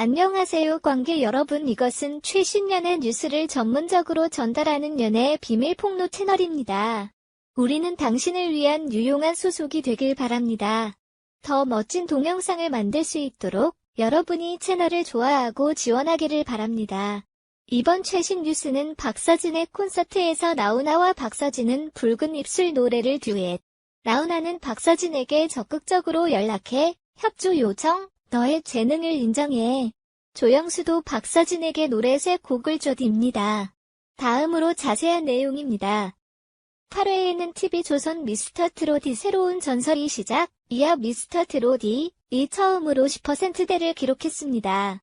안녕하세요 관계 여러분 이것은 최신 연애 뉴스를 전문적으로 전달하는 연애 비밀 폭로 채널입니다. 우리는 당신을 위한 유용한 소속이 되길 바랍니다. 더 멋진 동영상을 만들 수 있도록 여러분이 채널을 좋아하고 지원하기를 바랍니다. 이번 최신 뉴스는 박서진의 콘서트에서 나훈아와 박서진은 붉은 입술 노래를 듀엣. 나훈아는 박서진에게 적극적으로 연락해 협조 요청, 너의 재능을 인정해. 조영수도 박서진에게 노래 세 곡을 줘입니다. 다음으로 자세한 내용입니다. 8회에는 TV조선 미스터 트롯이 새로운 전설이 시작, 이어 미스터 트롯이 이 처음으로 10%대를 기록했습니다.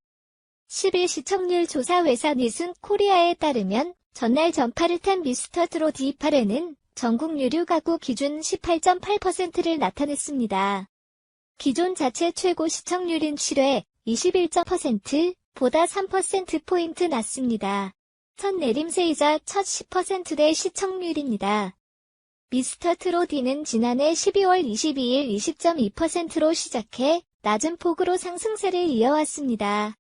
10일 시청률 조사 회사 니슨 코리아에 따르면 전날 전파를 탄 미스터 트롯 28회는 전국 유료 가구 기준 18.8%를 나타냈습니다. 기존 자체 최고 시청률인 7회 21.%보다 3%포인트 낮습니다. 첫 내림세이자 첫 10%대 시청률입니다. 미스터 트롯이는 지난해 12월 22일 20.2%로 시작해 낮은 폭으로 상승세를 이어왔습니다.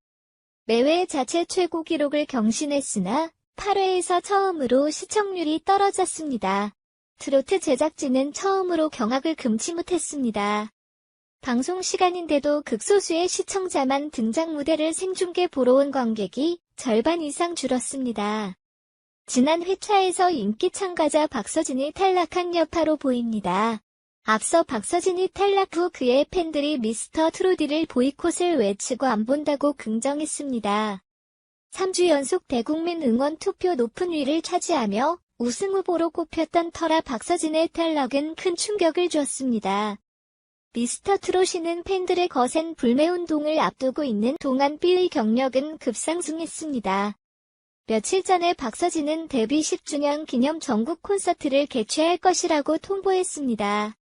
매회 자체 최고 기록을 경신했으나 8회에서 처음으로 시청률이 떨어졌습니다. 트로트 제작진은 처음으로 경악을 금치 못했습니다. 방송 시간인데도 극소수의 시청자만 등장 무대를 생중계 보러 온 관객이 절반 이상 줄었습니다. 지난 회차에서 인기 참가자 박서진이 탈락한 여파로 보입니다. 앞서 박서진이 탈락 후 그의 팬들이 미스터 트로디를 보이콧을 외치고 안 본다고 긍정했습니다. 3주 연속 대국민 응원 투표 높은 위를 차지하며 우승 후보로 꼽혔던 터라 박서진의 탈락은 큰 충격을 줬습니다. 미스터 트롯이는 팬들의 거센 불매운동을 앞두고 있는 동안 B의 경력은 급상승했습니다. 며칠 전에 박서진은 데뷔 10주년 기념 전국 콘서트를 개최할 것이라고 통보했습니다.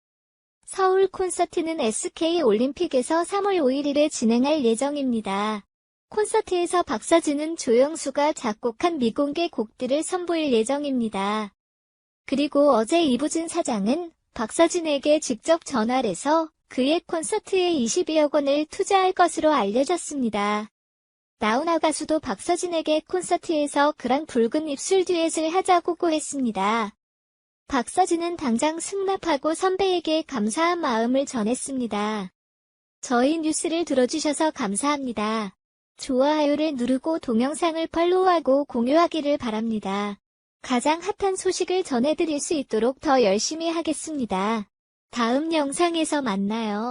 서울 콘서트는 SK 올림픽에서 3월 5일에 진행할 예정입니다. 콘서트에서 박서진은 조영수가 작곡한 미공개 곡들을 선보일 예정입니다. 그리고 어제 이부진 사장은 박서진에게 직접 전화를 해서 그의 콘서트에 22억 원을 투자할 것으로 알려졌습니다. 나훈아 가수도 박서진에게 콘서트에서 그런 붉은 입술 듀엣을 하자고 고했습니다. 박서진은 당장 승낙하고 선배에게 감사한 마음을 전했습니다. 저희 뉴스를 들어주셔서 감사합니다. 좋아요를 누르고 동영상을 팔로우하고 공유하기를 바랍니다. 가장 핫한 소식을 전해드릴 수 있도록 더 열심히 하겠습니다. 다음 영상에서 만나요.